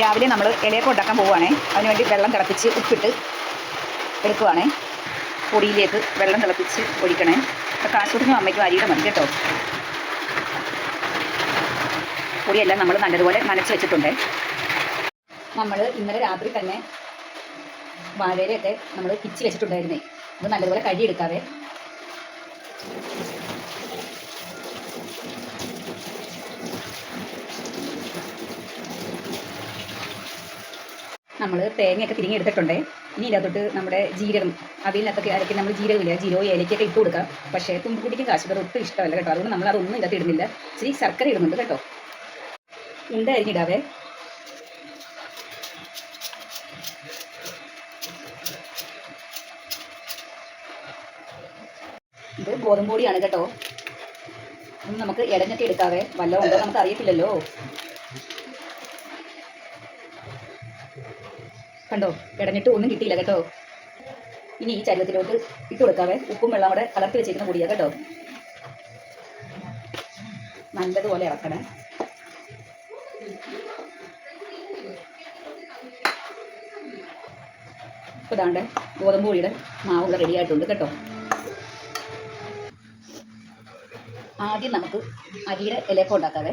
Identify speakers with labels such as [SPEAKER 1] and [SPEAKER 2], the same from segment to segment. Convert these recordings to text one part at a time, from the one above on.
[SPEAKER 1] രാവിലെ നമ്മൾ ഇലയൊക്കെ ഉണ്ടാക്കാൻ പോവുകയാണേ. അതിനുവേണ്ടി വെള്ളം തിളപ്പിച്ച് ഉപ്പിട്ട് എടുക്കുവാണേ. പൊടിയിലേക്ക് വെള്ളം തിളപ്പിച്ച് ഒഴിക്കണേ. അപ്പോൾ കാശൂട്ടിനും അമ്മയ്ക്കും അരിയുടെ മതി കേട്ടോ. പൊടിയെല്ലാം നമ്മൾ നല്ലതുപോലെ നനച്ച് വെച്ചിട്ടുണ്ട്. നമ്മൾ ഇന്നലെ രാത്രി തന്നെ വാഴയിലൊക്കെ നമ്മൾ പിച്ചി വെച്ചിട്ടുണ്ടായിരുന്നേ. അത് നല്ലതുപോലെ കഴുകിയെടുക്കാവേ. നമ്മൾ തേങ്ങയൊക്കെ തിരിഞ്ഞി എടുത്തിട്ടുണ്ട് ഇനി ഇതിനകത്തോട്ട് നമ്മുടെ ജീരകം അവിയലിനകത്തൊക്കെ അരക്കി നമ്മൾ ജീരകമില്ല ജീരോ ഏലക്കൊക്കെ ഇട്ട് കൊടുക്കാം പക്ഷേ തുമ്പുകുടിക്കും കാശുകാർ ഒട്ടും ഇഷ്ടമല്ല കേട്ടോ. അതുകൊണ്ട് നമ്മൾ അതൊന്നും ഇതിനകത്ത് ഇടുന്നില്ല. ഇച്ചിരി ശർക്കര ഇടുന്നുണ്ട് കേട്ടോ. ഉണ്ട അരിഞ്ഞിടാവേ. ഇത് ഗോതമ്പ് പൊടിയാണ് കേട്ടോ. നമുക്ക് ഇടഞ്ഞൊക്കെ എടുക്കാവേ. വല്ലതും ഉണ്ടോ നമുക്ക് അറിയത്തില്ലല്ലോ കണ്ടോ? കിടഞ്ഞിട്ട് ഒന്നും കിട്ടിയില്ല കേട്ടോ. ഇനി ഈ ചരുവത്തിലോട്ട് ഇട്ട് കൊടുക്കാവേ. ഉപ്പും വെള്ളം അവിടെ കലർത്തി വെച്ചിരിക്കുന്ന കൂടിയാ കേട്ടോ. നല്ലതുപോലെ ഇളക്കണേ. ഇപ്പോൾ ഇതാണ്ട് ഗോതമ്പ് പൊടിയുടെ മാവ് ഇവിടെ റെഡി ആയിട്ടുണ്ട് കേട്ടോ. ആദ്യം നമുക്ക് അരിയുടെ ഇലക്കം ഉണ്ടാക്കാവേ.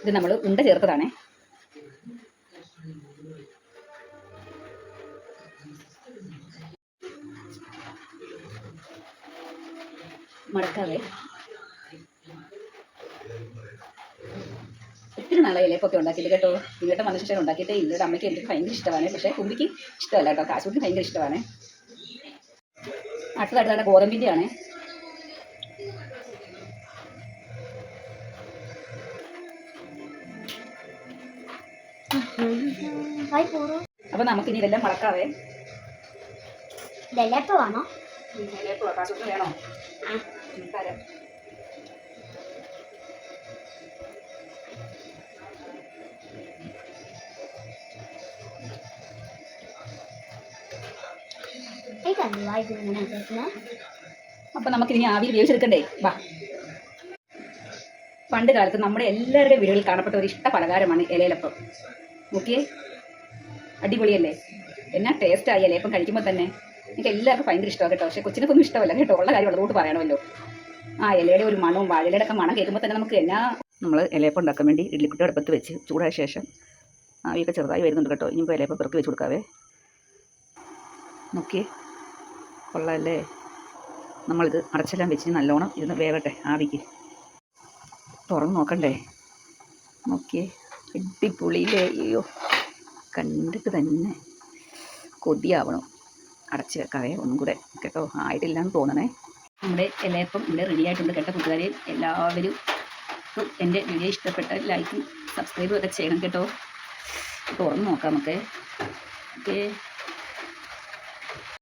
[SPEAKER 1] ഇത് നമ്മൾ ഉണ്ട ചേർത്തതാണേ. മടക്കാവേ. നല്ല ഇലപ്പൊക്കെ ഉണ്ടാക്കിയിട്ട് കേട്ടോ? ഇങ്ങോട്ട് വന്ന ശേഷം ഉണ്ടാക്കിയിട്ടേ ഇല്ല അമ്മയ്ക്ക് എനിക്ക് ഭയങ്കര ഇഷ്ടമാണ്. പക്ഷേ കുമ്പിക്ക് ഇഷ്ടമല്ല കേട്ടോ. കാശുകുട്ടി ഭയങ്കര ഇഷ്ടമാണ്. അടുത്തതായിട്ട് തന്നെ ഗോതമ്പിന്റെ ആണ് അപ്പൊ നമുക്കിനി ഇതെല്ലാം മടക്കാവേ വേണോ? വേണോ? തരാം.
[SPEAKER 2] കല്ലുവാ ഇത് ഇങ്ങനെ ചേർക്കുന്നത്
[SPEAKER 1] അപ്പോൾ നമുക്കിനി ആവിയിൽ വേവിച്ചെടുക്കണ്ടേ? വാ. പണ്ട് കാലത്ത് നമ്മുടെ എല്ലാവരുടെയും വീടുകളിൽ കാണപ്പെട്ട ഒരു ഇഷ്ട പലഹാരമാണ് ഇലയിലപ്പം. നോക്കിയേ. അടിപൊളിയല്ലേ? എന്നാ ടേസ്റ്റ് ആയി ഇലയപ്പം കഴിക്കുമ്പോൾ തന്നെ. എനിക്ക് എല്ലാവർക്കും ഭയങ്കര ഇഷ്ടമാണ് കേട്ടോ. പക്ഷേ കൊച്ചിനൊന്നും ഇഷ്ടമല്ല. കേട്ടോ ഉള്ള കാര്യം ഉള്ളതുകൊണ്ട് പറയണമല്ലോ. ആ ഇലയുടെ ഒരു മണവും വാഴയിലയുടെ ഒക്കെ മണം കേൾക്കുമ്പോൾ തന്നെ നമുക്ക് എന്നാ നമ്മൾ ഇലയപ്പം ഉണ്ടാക്കാൻ വേണ്ടി ഇഡ്ലിക്കുട്ടി അടുപ്പത്ത് വെച്ച് ചൂടായ ശേഷം ആവിയൊക്കെ ചെറുതായി വരുന്നുണ്ട് കേട്ടോ. ഇനിയിപ്പോൾ ഇലയപ്പം പെറുക്കി വെച്ച് കൊടുക്കാവേ. നോക്കിയേ. കൊള്ളാമല്ലേ നമ്മളിത് അടച്ചെല്ലാം വെച്ച് നല്ലോണം ഇരുന്ന് വേവട്ടെ ആവിക്ക്. തുറന്ന് നോക്കണ്ടേ? നോക്കിയേ അടിപൊളിയിലേ അയ്യോ കണ്ടിട്ട് തന്നെ കൊതിയാവണം. അടച്ച് വെക്കാവേ ഒന്നും കൂടെ. കേട്ടോ ആയിട്ടില്ല എന്ന് തോന്നണേ. നമ്മുടെ ഇലയപ്പം ഇവിടെ റെഡി ആയിട്ടുണ്ട് കേട്ടോ കൂട്ടുകാരെ. എല്ലാവരും എന്റെ വീഡിയോ ഇഷ്ടപ്പെട്ട ലൈക്കും സബ്സ്ക്രൈബും ഒക്കെ ചെയ്യണം കേട്ടോ. തുറന്ന് നോക്കാം നമുക്ക്. ഓക്കേ.